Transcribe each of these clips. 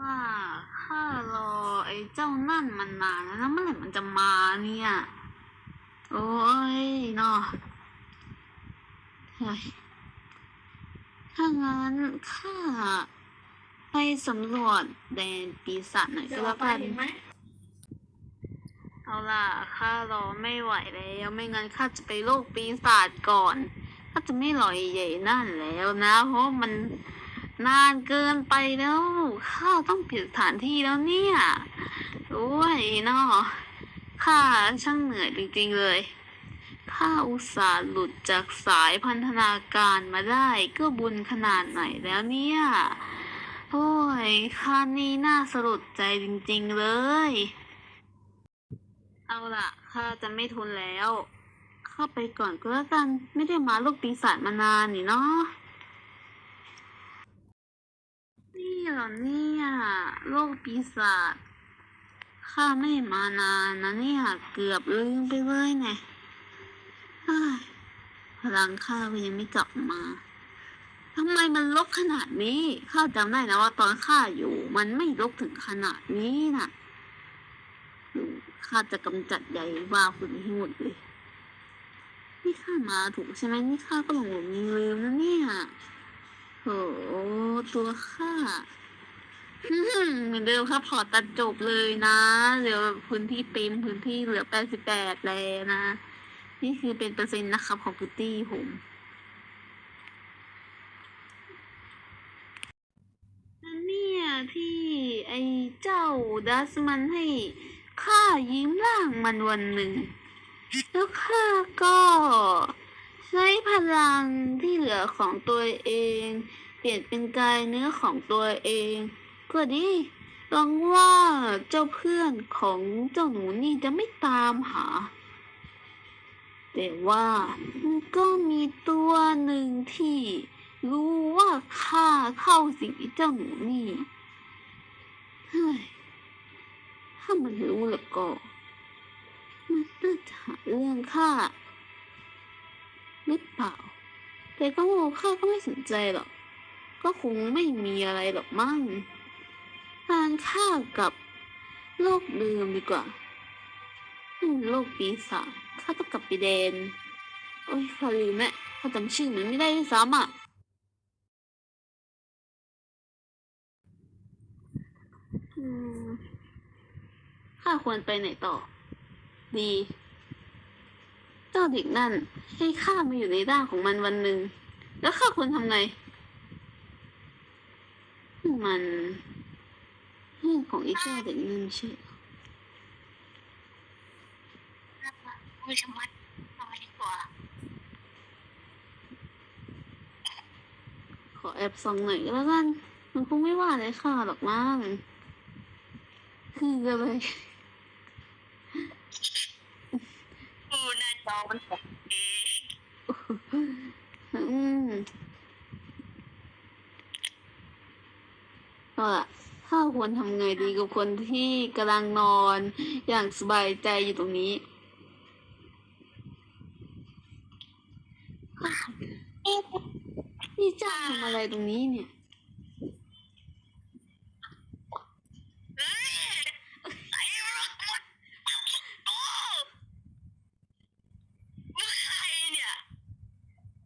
ว่าข้ารอไอ้เจ้านั่นมันนานแล้วนะเมื่อไหร่มันจะมาเนี่ย โอ้ยเนาะเฮ้ยถ้างั้นข้าไปสำรวจแดนปีศาจหน่อยก็แล้วกันเอาล่ะข้ารอไม่ไหวแล้วไม่งั้นข้าจะไปโลกปีศาจก่อนข้าจะไม่รอใหญ่นั่นแล้วนะ เพราะมัน นานเกินไปแล้ว ข้าต้องเปลี่ยนสถานที่แล้วเนี่ยโอ้ยนาะข้าช่างเหนื่อยจริงๆเลย ข้าอุตส่าห์หลุดจากสายพันธนาการมาได้ก็บุญขนาดไหนแล้วเนี่ย โอ้ยข้านี่น่าสลดใจจริงๆเลย เอาล่ะ ข้าจะไม่ทนแล้ว ข้าไปก่อนก็แล้วกัน ไม่ได้มาลูกปีศาจมานานนี่เนาะ นี่ เหรอเนี่ยโลกปีศาจข้าไม่มานานนะเนี่ยเกือบลืมไปเลยเนี่ยเฮ้ยพลังข้าก็ยังไม่กลับมาทำไมมันลบขนาดนี้ข้าจำได้นะว่าตอนข้าอยู่ มันไม่ลบถึงขนาดนี้น่ะข้าจะกำจัดใยว่าคุณให้หมดเลยนี่ข้ามาถูกใช่ไหมนี่ข้าก็หลงหลงลืมลืมนะเนี่ยโห ตัวข้าเหมือนเดิมครับพอตัดจบเลยนะเหลือพื้นที่เต็มพื้นที่เหลือแปดสิบแปดแล้วนะ นี่คือเป็นเปอร์เซ็นต์นะครับของพื้นที่ผมนั่นเนี่ยที่ไอ้เจ้าดัสมันให้ข้ายิ้มร่างมันวันหนึ่ง แล้วข้าก็ใช้พลังที่เหลือของตัวเอง เปลี่ยนเป็นกายเนื้อของตัวเอง ก็ดีหวังว่าเจ้าเพื่อนของเจ้าหนูนี่จะไม่ตามหา แต่ว่ามันก็มีตัวหนึ่งที่รู้ว่าข้าเข้าสิงเจ้าหนูนี่เฮ้ยถ้ามันรู้แล้วก็ มันน่าจะหาเรื่องข้าหรือเปล่า แต่ก็ข้าก็ไม่สนใจหรอก ก็คงไม่มีอะไรหรอกมั้งทานข้ากับโลกเดิมดีกว่าโลกปีศาจข้าต้องกลับไปแดน โอ้ยข้าลืมแม่ข้าจำชื่อมันไม่ได้ด้วยซ้ำอะอืมข้าควรไปไหนต่อ ดี เจ้าเด็กนั่นให้ข้ามาอยู่ในร่างของมันวันหนึ่ง แล้วข้าควรทำไง มันเรื่องของไอ้เจ้าเด็กนั่นใช่เหรอมือชะมัดเอาไปดีกว่า ขอแอบส่องหน่อยก็แล้วกัน มันคงไม่ว่าอะไรข้าหรอกมั้งคืออะไรดูหน้าจอมันของเอง อืม เอาล่ะข้าควรทำไงดีกับคนที่กำลังนอน อย่างสบายใจอยู่ตรงนี้ นี่เจ้าทำอะไรตรงนี้เนี่ยเฮ้ยไอ้รถมันโอ้มึงใครเนี่ย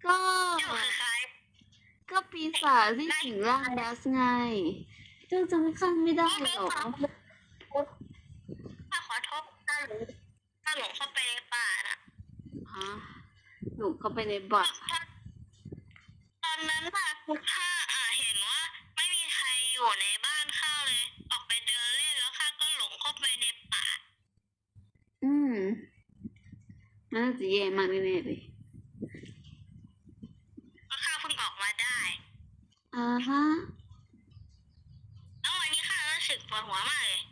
ก็เจ้าคือใครก็ปีศาจที่สิงร่างดัสไง เจ้าจำข้าไม่ได้หรอข้าขอโทษข้าหลงข้าหลงเข้าไปในป่าน่ะฮะหนูเข้าไปในบัตรตอนนั้นน่ะคือข้าอะเห็นว่า ไม่มีใครอยู่ในบ้านข้าเลย ออกไปเดินเล่นแล้วข้าก็หลงเข้าไปในป่า อืมน่าจะแย่มากแน่ๆเลยก็ข้าเพิ่งออกมาได้อ่าฮะ แล้ววันนี้ข้ารู้ สึกปวดหัวมากเลย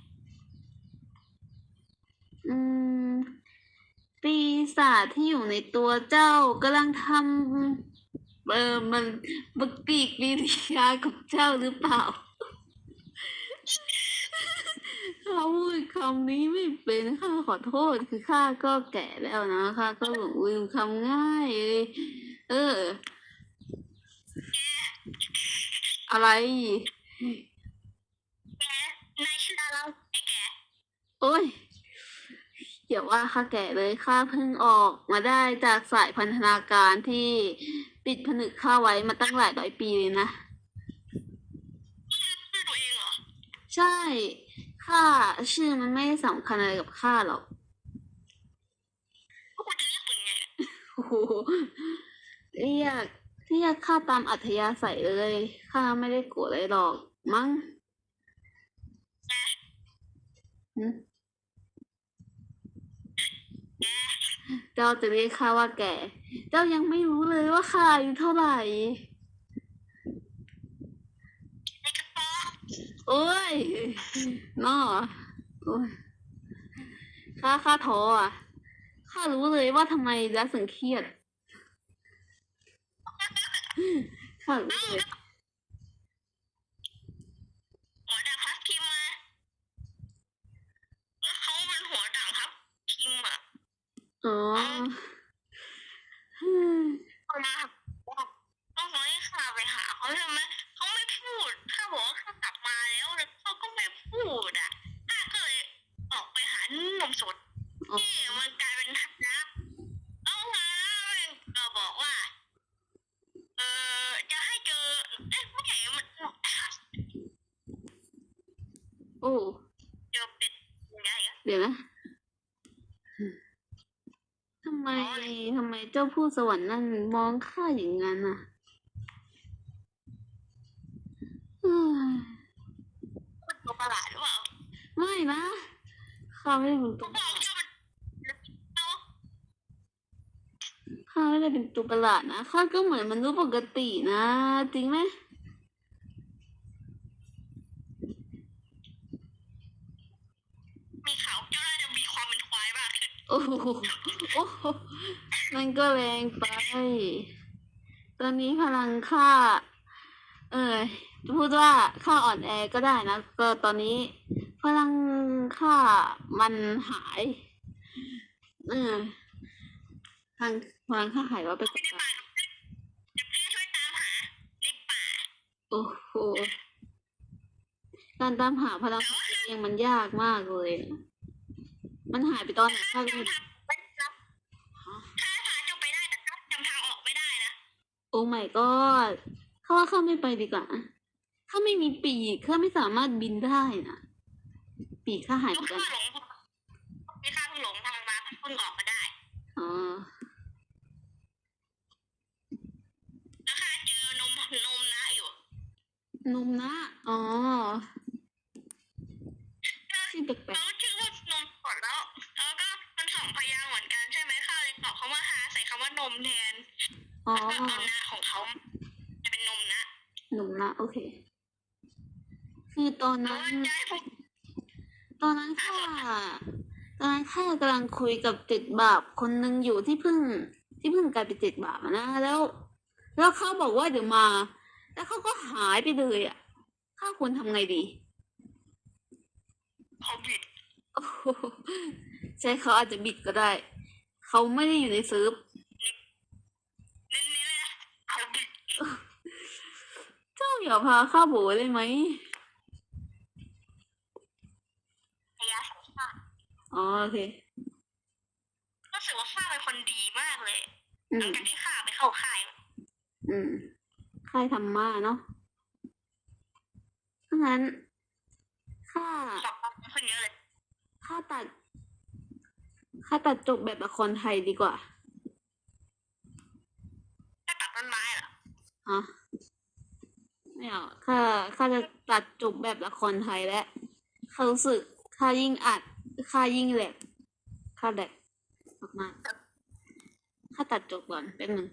อืม ปีศาจที่อยู่ในตัวเจ้ากำลังทำเออมันบักปีกปีริยากับเจ้าหรือเปล่าเขาพูดคำนี้ไม่เป็นข้าขอโทษคือข้าก็แก่แล้วนะข้าก็หลงลืมคำง่ายเลยเออ อะไร แก โอ้ยอย่าว่าข้าแก่เลยข้าเพิ่งออกมาได้จากสายพันธนาการที่ปิดผนึกข้าไว้มาตั้งหลายร้อยปีเลยนะ ชื่อตัวเองเหรอ ใช่ข้าชื่อมันไม่ได้สำคัญอะไรกับข้าหรอกพวกคุณจะเรียกมึงไงโอ้โหเรียกเรียกข้าตามอัธยาศัยเลยข้าไม่ได้โกรธอะไรหรอกมั้งหึเจ้าจะเรียกข้าว่าแก่ เจ้ายังไม่รู้เลยว่าข้าอายุเท่าไหร่ไอ้กระป๋องโอ้ยน่อโอ้ยข้าข้าท้ออะ ข้ารู้เลยว่าทำไมดัสถึงเครียดข้ารู้เลย หัวด่างพับทิมมาเขาเป็นหัวด่างพับทิมอะ อ๋อฮึ่ม เขามาต้องให้ข้าไปหา เขาใช่ไหมเขาไม่พูดข้าบอกว่าข้ากลับมาแล้วแต่เขาก็ไม่พูดอะข้าก็เลยออกไปหานมสดอ๋อนี่มันกลายเป็นทับนะเอามาแล้วก็บอกว่า เออจะให้เจอเอ๊ะไม่ใช่มันโอ้เจอเป็ดยังไงอะเดี๋ยวนะทำไมทำไมเจ้าผู้สวรรค์นั่นมองข้าอย่างนั้นอะเฮ้ย มันตัวประหลาดหรือเปล่า ไม่ นะข้าไม่ได้เป็นเขาตัวบอกเจ้ามันเอาข้าไม่ได้เป็นตัวประหลาดนะข้าก็เหมือนมนุษย์ปกตินะ จริงไหมมีข่าวเจ้าน่าจะมีความเป็นควายบ้างโอ้โหโอ้โหมันก็แรงไป ตอนนี้พลังข้า เออจะพูดว่าข้าอ่อนแอก็ได้นะ ก็ตอนนี้ พลังข้ามันหาย เออทางพลังข้าหายว่าไปไม่กับได้การมาเดี๋ยวพี่ช่วยตามหาในป่าโอ้โห การตามหาพลังของตัวเองมันยากมากเลยนะมันหายไปตอนไหนข้าก็จำไม่ทางไม่ได้ถ้าพาเจ้าไปได้แต่ถ้าจำทางออกไม่ได้นะโอ้ my god ข้าว่าข้าไม่ไปดีกว่าข้าไม่มีปีกข้าไม่สามารถบินได้นะ ปีกข้าหายลูไปกกัข้านหลงพี่ข้าเพิ่งหลงทางมาเพิ่งออกมาได้อ๋อแล้วข้าเจอนมนมนะอยู่ นมนะ อ๋อชื่อแปลแล้กวชื่อว่านมสดแล้ว แล้วก็มันสองพยางค์เหมือนกันใช่ไหมข้าเลยตอบเขาว่าหาใส่คำว่านมแทนๆอ๋อแล้วก็เอานะของเขาจะเป็นนมนะนมนะโอเค คือตอนแล้วนั้นจะให้พวก ตอนนั้นข้าตอนนั้นข้ากำลังคุยกับเจ็ดบาปคนหนึ่งอยู่ที่เพิ่ง ที่เพิ่งกลายเป็นเจ็ดบาปอะนะแล้ว แล้วเขาบอกว่าเดี๋ยวมา แล้วเขาก็หายไปเลยอะข้าควรทำไงดีเขาบิดโอ้โหใช่เขาอาจจะบิดก็ได้ เขาไม่ได้อยู่ในเซิร์ฟเน้นๆเลยนะเขาบิด เจ้าอย่าพาข้าโบได้ไหม พยาสองข้า อ๋อโอเค รู้สึกว่าข้าเป็นคนดีมากเลยอืหลัมงจากที่ข้าไปเข้าค่ายอืม ค่ายธรรมะเนาะถ้างั้นข้าสอบความขึ้นเยอะเลยข้าตัดข้าตัดจบแบบละครไทยดีกว่า ถ้าตัดต้นไม้เหรอฮะ ไม่เอาข้าข้าจะตัดจบแบบละครไทยแล้วข้ารู้สึกข้ายิ่งอัด ค่ายิ่งแหลกข้าแหลกมากๆข้าตัดจบก่อนเป็นหนึ่ง